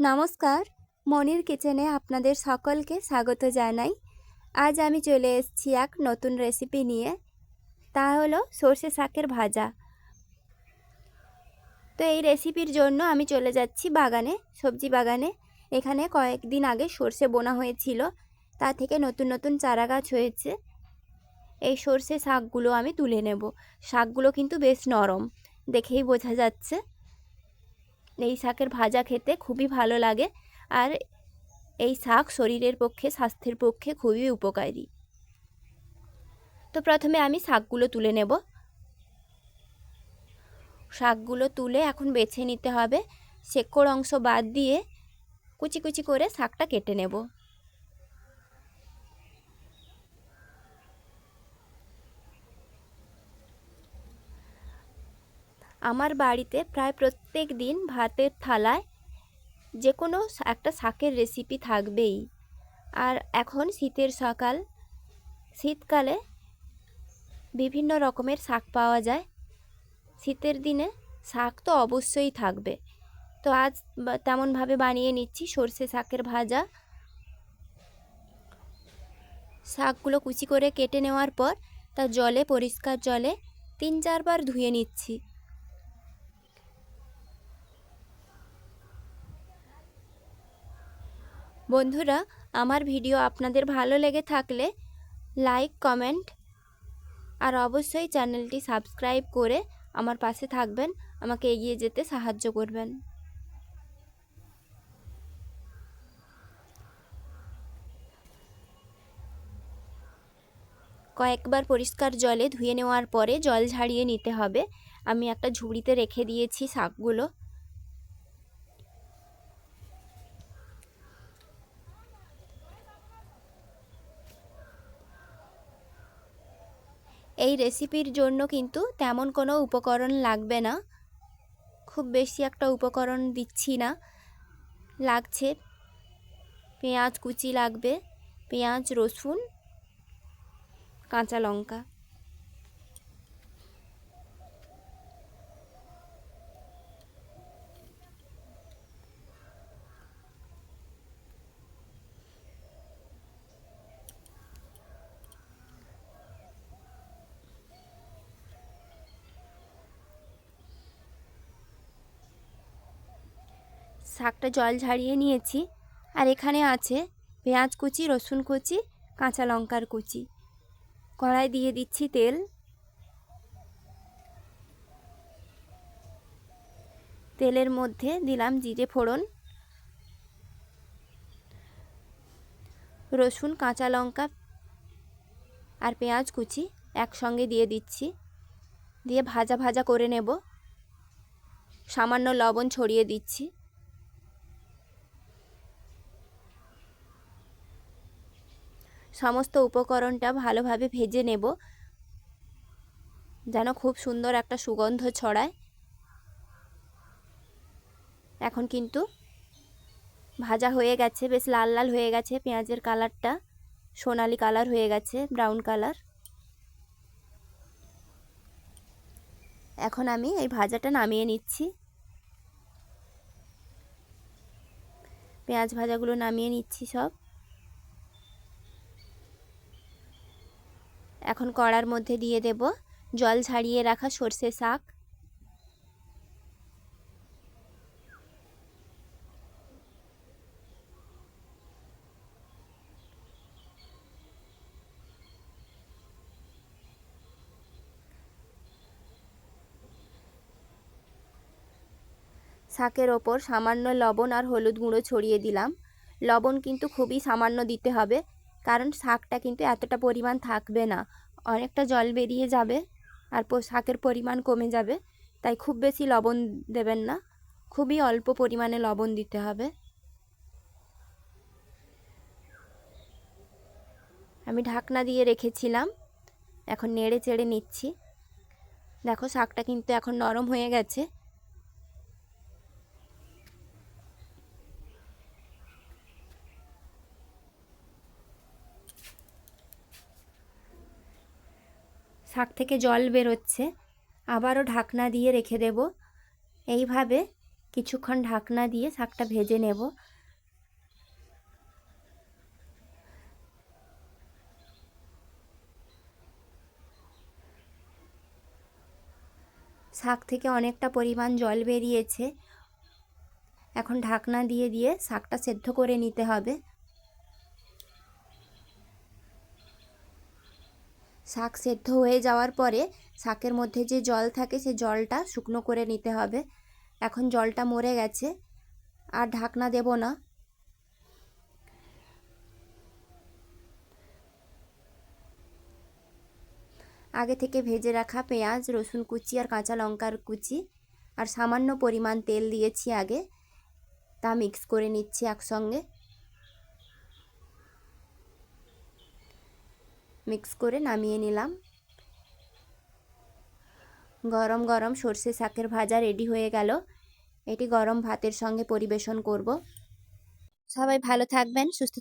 নমস্কার, মনির কিচেনে আপনাদের সকলকে স্বাগত জানাই। আজ আমি চলে এসেছি এক নতুন রেসিপি নিয়ে। তা হলো সর্ষে শাকের ভাজা। তো এই রেসিপির জন্য আমি চলে যাচ্ছি বাগানে, সবজি বাগানে। এখানে কয়েকদিন আগে সর্ষে বোনা হয়েছিল। তা থেকে নতুন নতুন চারা গাছ হয়েছে। এই সর্ষে শাকগুলো আমি তুলে নেব। শাকগুলো কিন্তু বেশ নরম, দেখেই বোঝা যাচ্ছে। এই শাকের ভাজা খেতে খুবই ভালো লাগে আর এই শাক শরীরের পক্ষে, স্বাস্থ্যের পক্ষে খুবই উপকারী। তো প্রথমে আমি শাকগুলো তুলে নেব। শাকগুলো তুলে এখন বেছে নিতে হবে। শেকড় অংশ বাদ দিয়ে কুচি কুচি করে শাকটা কেটে নেব। আমার বাড়িতে প্রায় প্রত্যেক দিন ভাতের থালায় যে কোনো একটা শাকের রেসিপি থাকবেই। আর এখন শীতের সকাল, শীতকালে বিভিন্ন রকমের শাক পাওয়া যায়। শীতের দিনে শাক তো অবশ্যই থাকবে। তো আজ তেমনভাবে বানিয়ে নিচ্ছি সর্ষে শাকের ভাজা। শাকগুলো কুচি করে কেটে নেওয়ার পর তা জলে, পরিষ্কার জলে তিন চারবার ধুয়ে নিচ্ছি। বন্ধুরা, আমার ভিডিও আপনাদের ভালো লেগে থাকলে লাইক, কমেন্ট আর অবশ্যই চ্যানেলটি সাবস্ক্রাইব করে আমার পাশে থাকবেন। আমাকে এগিয়ে যেতে সাহায্য করবেন। কয়েকবার পরিষ্কার জলে ধুয়ে নেওয়ার পরে জল ঝাড়িয়ে নিতে হবে। আমি একটা ঝুড়িতে রেখে দিয়েছি শাকগুলো। এই রেসিপির জন্য কিন্তু তেমন কোনো উপকরণ লাগবে না। খুব বেশি একটা উপকরণ দিচ্ছি না। লাগছে পেঁয়াজ কুচি লাগবে, পেঁয়াজ, রসুন, কাঁচা লঙ্কা। শাকটা জল ঝাড়িয়ে নিয়েছি। আর এখানে আছে পেঁয়াজ কুচি, রসুন কুচি, কাঁচা লঙ্কার কুচি। কড়াই দিয়ে দিচ্ছি তেল। তেলের মধ্যে দিলাম জিরে ফোড়ন। রসুন, কাঁচা লঙ্কা আর পেঁয়াজ কুচি একসঙ্গে দিয়ে দিচ্ছি। দিয়ে ভাজা ভাজা করে নেব। সামান্য লবণ ছড়িয়ে দিচ্ছি। সমস্ত উপকরণটা ভালোভাবে ভেজে নেব। যেন খুব সুন্দর একটা সুগন্ধ ছড়ায়। এখন কিন্তু ভাজা হয়ে গেছে, বেশ লাল লাল হয়ে গেছে। পেঁয়াজের কালারটা সোনালি কালার হয়ে গেছে, ব্রাউন কালার। এখন আমি এই ভাজাটা নামিয়ে নিচ্ছি। পেঁয়াজ ভাজাগুলো নামিয়ে নিচ্ছি সব। এখন কড়ার মধ্যে দিয়ে দেব। জল ছাড়িয়ে রাখা সর্ষে শাক। শাকের ওপর সামান্য লবণ আর হলুদ গুঁড়ো ছড়িয়ে দিলাম। লবণ কিন্তু খুবই সামান্য দিতে হবে, কারণ শাকটা কিন্তু এতটা পরিমাণ থাকবে না। অনেকটা জল বেরিয়ে যাবে আর শাকের পরিমাণ কমে যাবে। তাই খুব বেশি লবণ দেবেন না। খুবই অল্প পরিমাণে লবণ দিতে হবে। আমি ঢাকনা দিয়ে রেখেছিলাম। এখন নেড়ে চেড়ে নিচ্ছি। দেখো শাকটা কিন্তু এখন নরম হয়ে গেছে। শাক থেকে জল বেরোচ্ছে। আবারও ঢাকনা দিয়ে রেখে দেব। এইভাবে কিছুক্ষণ ঢাকনা দিয়ে শাকটা ভেজে নেব। শাক থেকে অনেকটা পরিমাণ জল বেরিয়েছে। এখন ঢাকনা দিয়ে দিয়ে শাকটা সেদ্ধ করে নিতে হবে। শাক সেদ্ধ হয়ে যাওয়ার পরে শাকের মধ্যে যে জল থাকে সে জলটা শুকনো করে নিতে হবে। এখন জলটা মরে গেছে, আর ঢাকনা দেব না। আগে থেকে ভেজে রাখা পেঁয়াজ, রসুন কুচি আর কাঁচা লঙ্কার কুচি আর সামান্য পরিমাণ তেল দিয়েছি আগে। তা মিক্স করে নিচ্ছি একসঙ্গে। মিক্স করে নামিয়ে নিলাম। গরম গরম সর্ষে শাকের ভাজা রেডি হয়ে গেল। এটি গরম ভাতের সঙ্গে পরিবেশন করব। সবাই ভালো থাকবেন, সুস্থ